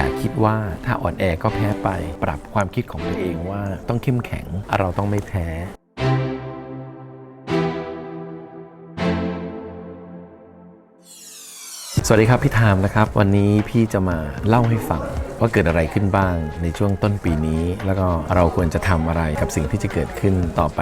อย่าคิดว่าถ้าอ่อนแอก็แพ้ไป ปรับความคิดของตัวเองว่าต้องเข้มแข็ง เราต้องไม่แพ้สวัสดีครับพี่ธามนะครับ วันนี้พี่จะมาเล่าให้ฟัง ว่าเกิดอะไรขึ้นบ้างในช่วงต้นปีนี้ แล้วก็เราควรจะทำอะไรกับสิ่งที่จะเกิดขึ้นต่อไป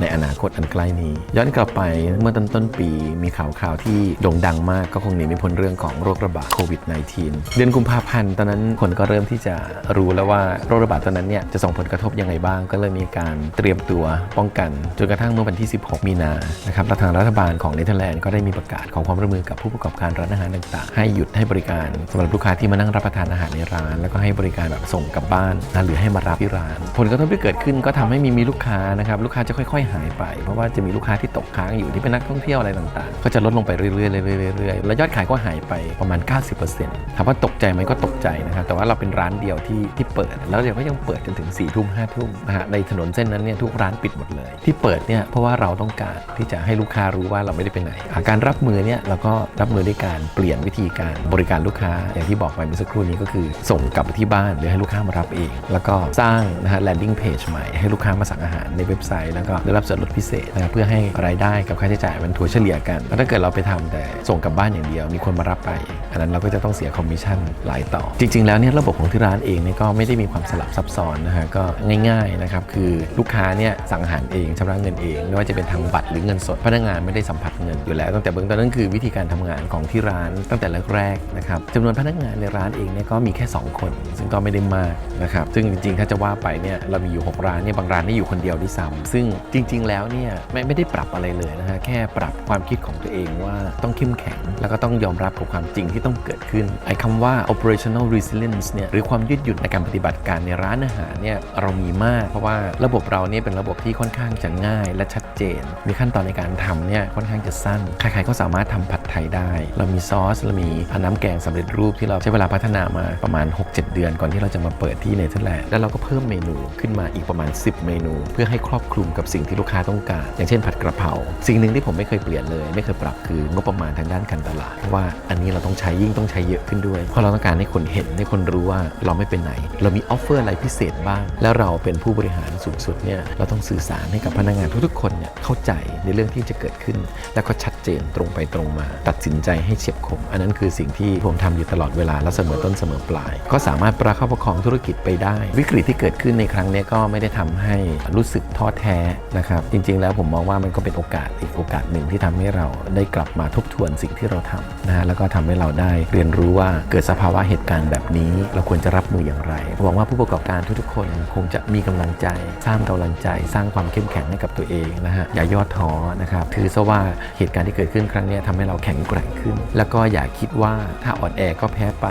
ในอนาคตอันใกล้นี้ ย้อนกลับไปเมื่อต้นต้นปีมีข่าวข่าวที่โด่งดังมากก็คงหนีไม่พ้นเรื่องของโรคระบาดโควิด -19 เดือนกุมภาพันธ์ตอนนั้นคนก็เริ่มที่จะรู้แล้วว่าโรคระบาดตอนนั้นเนี่ยจะส่งผลกระทบยังไงบ้าง ก็เลยมีการเตรียมตัวป้องกันจนกระทั่งเมื่อวันที่ 16 มีนานะครับทางรัฐบาลของเนเธอร์แลนด์ก็ได้มีประกาศของความร่วมมือกับผู้ประกอบการร้านอาหารต่างๆ ให้หยุดให้บริการสำหรับลูกค้าที่มานั่งรับประทานอาหารในร้านแล้วก็ให้บริการแบบส่งกลับบ้านนะหรือให้มารับที่ร้าน ผลกระทบที่เกิดขึ้นก็ทำให้มีมีลูกค้านะครับลูกค้าจะค่อย ๆ หายไป เพราะว่าจะมีลูกค้าที่ตกค้างอยู่ที่เป็นนักท่องเที่ยวอะไรต่างๆ ก็จะลดลงไปเรื่อยๆเรื่อยๆเรื่อยๆแล้วยอดขายก็หายไปประมาณ 90%ถามว่าตกใจไหมก็ตกใจนะครับแต่ว่าเราเป็นร้านเดียวที่ที่เปิด แล้วเดี๋ยวก็ยังเปิดจนถึง4ี่ทุ่มห้าทุ่มนะฮะในถนนเส้นนั้นเนี่ยทุกร้านปิดหมดเลย ที่เปิดเนี่ยเพราะว่าเราต้องการที่จะให้ลูกค้ารู้ว่าเราไม่ได้ไปไหนอะการรับมือเนี่ยเราก็รับมือด้วยการเปลี่ยนวิธีการบริการลูกค้าอย่างที่บอกไปเมื่อสักครู่นี้ก็คือส่งกลับไปที่บ้านหรือให้ลูกค้ามารับเอง แล้วก็สร้างนะฮะ landing page ใหม่ให้ลูกค้ามาสั่งอาหารในเว็บไซต์ แล้วก็ได้รับส่วนลดพิเศษนะครับเพื่อให้รายได้กับค่าใช้จ่ายมันถัวเฉลี่ยกันแล้วถ้าเกิดเราไปทำแต่ส่งกลับบ้านอย่างเดียว มีคนมารับไป อันนั้นเราก็จะต้องเสียคอมมิชชั่นหลายต่อ จริง ๆ แล้วเนี่ยระบบของที่ร้านเองเนี่ยก็ไม่ได้มีความสลับซับซ้อนนะฮะก็ง่ายๆนะครับคือลูกค้าเนี่ยสั่งอาหารเองชำระเงินเอง ไม่ว่าจะเป็นทางบัตรหรือเงินสดพนักงานไม่ได้สัมผัสเงินอยู่แล้วตั้งแต่เบื้องต้นนั่นคือวิธีการทำงานของที่ร้านตั้งแต่แรกๆนะครับจำนวนพนักงานในร้านเองเนี่ยก็มีแค่ 2คน ซึ่งก็ไม่ได้มากนะครับ ซึ่งจริงๆ ถ้าจะว่าไปเนี่ยเรามีอยู่ 6 ร้านเนี่ยบางร้านนี่อยู่คนเดียวด้วยซ้ำซึ่งจริง ๆ แล้วเนี่ยไม่ไม่ได้ปรับอะไรเลยนะฮะแค่ปรับความคิดของตัวเองว่าต้องเข้มแข็ง แล้วก็ต้องยอมรับกับความจริงที่ต้องเกิดขึ้นไอ้คำว่า operational resilience เนี่ยหรือความยืดหยุ่นในการปฏิบัติการในร้านอาหารเนี่ยเรามีมากเพราะว่าระบบเราเนี่ยเป็นระบบที่ค่อนข้างจะง่ายและชัดเจน มีขั้นตอนในการทำเนี่ยค่อนข้างจะสั้นใครๆก็สามารถทำผัดไทยได้ เรามีซอสเรามีน้ำแกงสำเร็จรูปที่เราใช้เวลาพัฒนามาประมาณ6-7 เดือนก่อนที่เราจะมาเปิดที่เนเธอร์แลนด์แล้วเราก็เพิ่มเมนูขึ้นมาอีกประมาณ 10 เมนู เพื่อให้ครอบคลุมกับสิ่งที่ลูกค้าต้องการ อย่างเช่นผัดกระเพราสิ่งหนึ่งที่ผมไม่เคยเปลี่ยนเลย ไม่เคยปรับคืองบประมาณทางด้านการตลาดเพราะว่าอันนี้เราต้องใช้ยิ่งต้องใช้เยอะขึ้นด้วยเพราะเราต้องการให้คนเห็นให้คนรู้ว่าเราไม่เป็นไหน เรามีออฟเฟอร์อะไรพิเศษบ้าง แล้วเราเป็นผู้บริหารสูงสุดเนี่ยเราต้องสื่อสารให้กับพนักงานทุกๆคนเนี่ยเข้าใจในเรื่องที่จะเกิดขึ้น แล้วก็ชัดเจนตรงไปตรงมา ตัดสินใจให้เฉียบคม อันนั้นคือสิ่งที่ผมทำอยู่ตลอดเวลาและเสมอต้นเสมอปลายก็สามารถประคับประคองธุรกิจไปได้ วิกฤตที่เกิดขึ้นในครั้งนี้ก็ไม่ได้ทำให้รู้สึกท้อแท้นะครับ จริง ๆ แล้วผมมองว่ามันก็เป็นโอกาสอีกโอกาสหนึ่งที่ทำให้เราได้กลับมาทบทวนสิ่งที่เราทำนะฮะแล้วก็ทำให้เราได้เรียนรู้ว่าเกิดสภาวะเหตุการณ์แบบ นี้ เราควรจะรับมืออย่างไรหวังว่าผู้ประกอบการทุกๆคนคงจะมีกำลังใจ สร้างกำลังใจ สร้างความเข้มแข็งให้กับตัวเองนะฮะอย่าย่อท้อนะครับถือซะว่าเหตุการณ์ที่เกิดขึ้นครั้งนี้ทำให้เราแข็งแกร่งขึ้น แล้วก็อย่าคิดว่าถ้าอ่อนแอก็แพ้ไป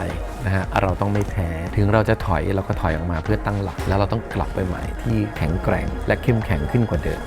นะฮะเราต้องไม่แพ้ถึงเราจะถอยเราก็ถอยออกมาเพื่อตั้งหลัก แล้วเราต้องกลับไปใหม่ที่แข็งแกร่งและเข้มแข็งขึ้นกว่าเดิม